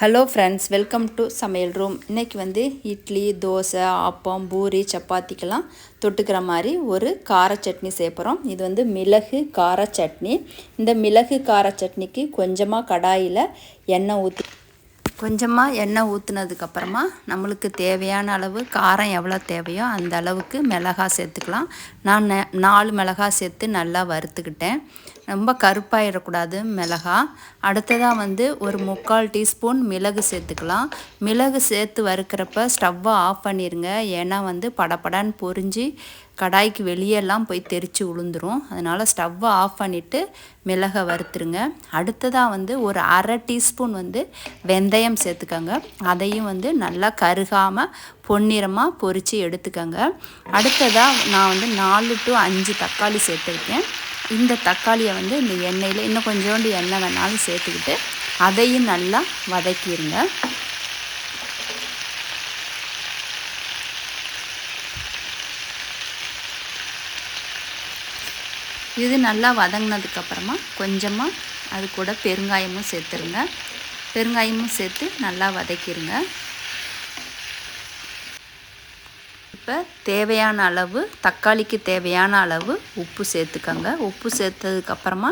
Hello friends welcome to சமையல் room இன்றைக்கி வந்து இட்லி தோசை ஆப்பம் பூரி சப்பாத்திக்கெல்லாம் தொட்டுக்கிற மாதிரி ஒரு கார சட்னி சேர்ப்புறோம் இது வந்து மிளகு கார சட்னி. இந்த மிளகு கார சட்னிக்கு கொஞ்சமாக கடாயில் எண்ணெய் ஊற்றி கொஞ்சமாக எண்ணெய் ஊற்றுனதுக்கப்புறமா நம்மளுக்கு தேவையான அளவு காரம் எவ்வளோ தேவையோ அந்த அளவுக்கு மிளகா சேர்த்துக்கலாம். நான் நாலு மிளகா சேர்த்து நல்லா வறுத்துக்கிட்டேன். ரொம்ப கருப்பாயிடக்கூடாது மிளகா. அடுத்ததாக வந்து ஒரு முக்கால் டீஸ்பூன் மிளகு சேர்த்துக்கலாம். மிளகு சேர்த்து வறுக்கிறப்ப ஸ்டவ்வை ஆஃப் பண்ணிடுங்க ஏன்னா வந்து படப்படான்னு பொறிஞ்சு கடாய்க்கு வெளியெல்லாம் போய் தெரித்து உளுந்துரும். அதனால் ஸ்டவ்வை ஆஃப் பண்ணிவிட்டு மிளகை வறுத்துருங்க. அடுத்ததாக வந்து ஒரு அரை டீஸ்பூன் வந்து வெந்தயம் சேர்த்துக்கோங்க. அதையும் வந்து நல்லா கருகாமல் பொன்னிறமாக பொறித்து எடுத்துக்கோங்க. அடுத்ததாக நான் வந்து நாலு டு அஞ்சு தக்காளி சேர்த்துருக்கேன். இந்த தக்காளியை வந்து இந்த எண்ணெயில் இன்னும் கொஞ்சோண்டு எண்ணெய் வேணாலும் சேர்த்துக்கிட்டு அதையும் நல்லா வதக்கிடுங்க இது நல்லா வதங்கினதுக்கப்புறமா கொஞ்சமாக அது கூட பெருங்காயமும் சேர்த்துருங்க. பெருங்காயமும் சேர்த்து நல்லா வதக்கிடுங்க இப்போ தேவையான அளவு தக்காளிக்கு தேவையான அளவு உப்பு சேர்த்துக்கோங்க. உப்பு சேர்த்ததுக்கப்புறமா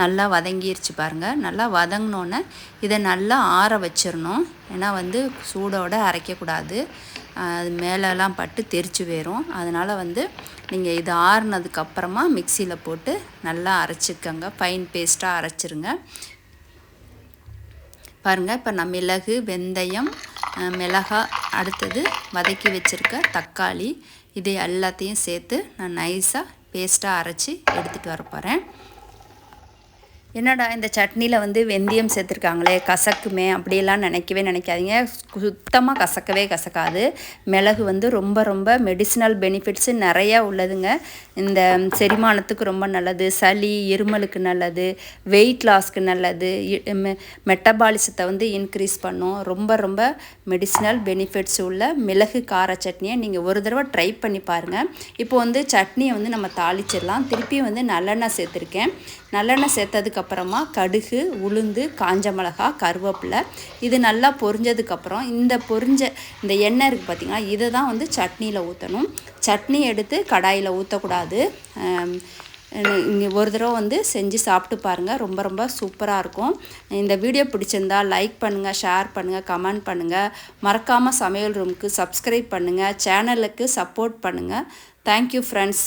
நல்லா வதங்கிருச்சு பாருங்கள் நல்லா வதங்கினோன்னே இதை நல்லா ஆற வச்சிடணும். ஏன்னா வந்து சூடோடு அரைக்கக்கூடாது. அது மேலெலாம் பட்டு தெரிச்சு போயிடும் அதனால் வந்து நீங்கள் இது ஆறுனதுக்கப்புறமா மிக்சியில் போட்டு நல்லா அரைச்சிக்கோங்க. ஃபைன் பேஸ்ட்டாக அரைச்சிருங்க. பாருங்கள் இப்போ நான் மிளகு வெந்தயம் மிளகாய் அடுத்தது வதக்கி வச்சுருக்க தக்காளி இது எல்லாத்தையும் சேர்த்து நான் நைஸாக பேஸ்ட்டாக அரைச்சி எடுத்துகிட்டு வர போகிறேன் என்னடா இந்த சட்னியில் வந்து வெந்தயம் சேர்த்துருக்காங்களே கசக்குமே அப்படியெல்லாம் நினைக்கவே நினைக்காதீங்க. சுத்தமாக கசக்கவே கசக்காது. மிளகு வந்து ரொம்ப ரொம்ப மெடிசினல் பெனிஃபிட்ஸு நிறையா உள்ளதுங்க. இந்த செரிமானத்துக்கு ரொம்ப நல்லது சளி இருமலுக்கு நல்லது வெயிட் லாஸ்க்கு நல்லது மெட்டபாலிசத்தை வந்து இன்க்ரீஸ் பண்ணும். ரொம்ப ரொம்ப மெடிசினல் பெனிஃபிட்ஸ் உள்ள மிளகு கார சட்னியை நீங்கள் ஒரு தடவை ட்ரை பண்ணி பாருங்கள் இப்போ வந்து சட்னியை வந்து நம்ம தாளிச்சிடலாம். திருப்பியும் வந்து நல்லெண்ணெய் சேர்த்துருக்கேன். நல்லெண்ணெய் அப்புறமா கடுகு உளுந்து காஞ்ச மிளகா கருவேப்பிலை. இது நல்லா பொரிஞ்சதுக்கப்புறம் இந்த பொரிஞ்ச இந்த எண்ணெய் இருக்குது பார்த்திங்கன்னா இதை தான் வந்து சட்னியில் ஊற்றணும் சட்னி எடுத்து கடாயில் ஊற்றக்கூடாது இங்கே ஒரு தடவை வந்து செஞ்சு சாப்பிட்டு பாருங்கள் ரொம்ப ரொம்ப சூப்பராக இருக்கும். இந்த வீடியோ பிடிச்சிருந்தா லைக் பண்ணுங்கள் ஷேர் பண்ணுங்கள் கமெண்ட் பண்ணுங்கள் மறக்காமல் சமையல் ரூமுக்கு சப்ஸ்கிரைப் பண்ணுங்கள் சேனலுக்கு சப்போர்ட் பண்ணுங்கள் தேங்க்யூ ஃப்ரெண்ட்ஸ்